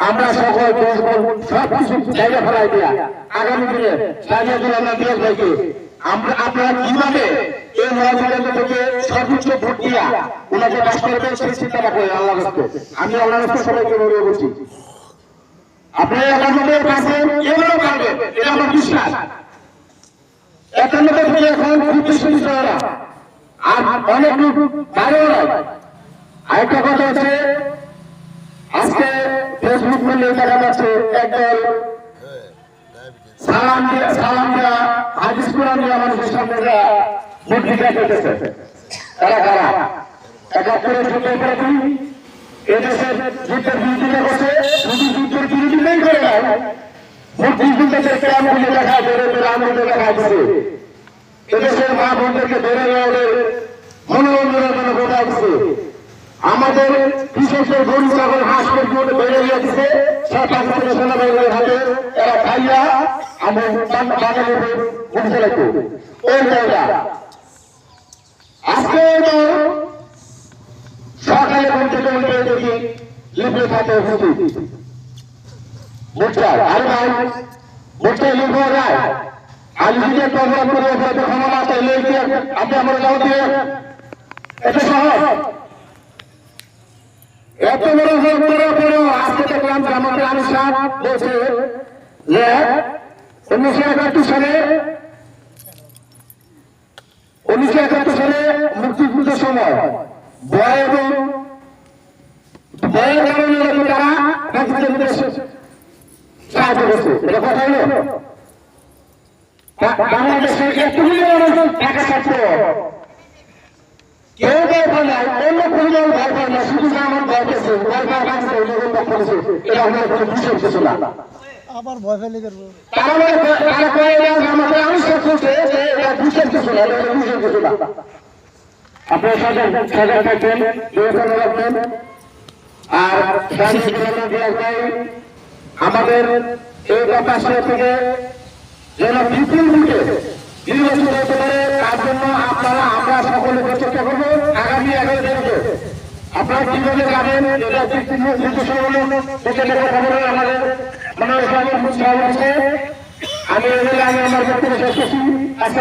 আমরা সকল দেশবল সব কিছু জায়গা ফেলাই দিয়া আগামী দিনে আমরা আপনারা কীভাবে এই থেকে সর্বোচ্চ ভোট দিয়া ওনাকে বাস করবেন সেই চিন্তাটা করে আল্লাহ আমি আল্লাহ সবাইকে অনুরোধ করছি। আপনারা এখন খুব বেশি বিষয় না আর অনেক বাইরেও আরেকটা কথা হচ্ছে, আজকে ফেসবুক মূল্যে দেখা যাচ্ছে একদল সালাম দিয়ে সালাম দেওয়া হাদিস কোরআন দেওয়া মানুষের সামনে দেওয়া দিতে করতেছে। তারা কারা? একাত্তরের যুদ্ধের পরে তুমি এদেশের যুদ্ধের বিরোধিতা করছে, শুধু যুদ্ধের বিরোধিতাই করে ভোট দিতে কেমন দেখা বেড়ে আমাদের দেখা দিচ্ছে এদেশের মা বোনদেরকে বেড়ে গেলে মনোরঞ্জনের আমাদের কৃষকের গরু, ছাগল, হাঁস পর্যন্ত বেড়ে গিয়েছে। সেনাবাহিনীর হাতে এরা খাইয়া আমার সকালে দেখি লিপে আরে ভাই, বুঝতে লিখব যায় আলিজিকে প্রোগ্রাম করে ওপরে ক্ষমা চাইলে আপনি আমার যাও দিয়ে এটা সহজ এত বড় ভোট করার পরেও আজকে দেখলাম জামাতের আলী সাহ বলছে যে উনিশশো একাত্তর সালে, উনিশশো একাত্তর সালে মুক্তিযুদ্ধের সময় সাহায্য করছে। এটা কথা হলো? বা- বাংলাদেশে এতগুলি মানুষ টাকা থাকতো কেউ ভয় পায় অন্য কোনো দল ভয় না শুধু যে আমার করেছে এটা কোনো বিষয় কিছু না। আবার ভয় ফেলে করব? তারা বলে তারা কয়ে আমাকে আবিষ্কার করছে যে এটা বিষয় কিছু না এটা বিষয় কিছু না। আপনার সজাগ থাকবেন বিবেচনা রাখবেন আর আমাদের এই পাশে থেকে যেন বিপুল রূপে নির্বাচন হতে পারে, তার জন্য আপনারা, আমরা সকলে চেষ্টা করব আগামী এগারো তারিখে। আপনারা কীভাবে যাবেন আমাদের মানে আমি এগুলো আমি আমার বক্তব্য শেষ করছি।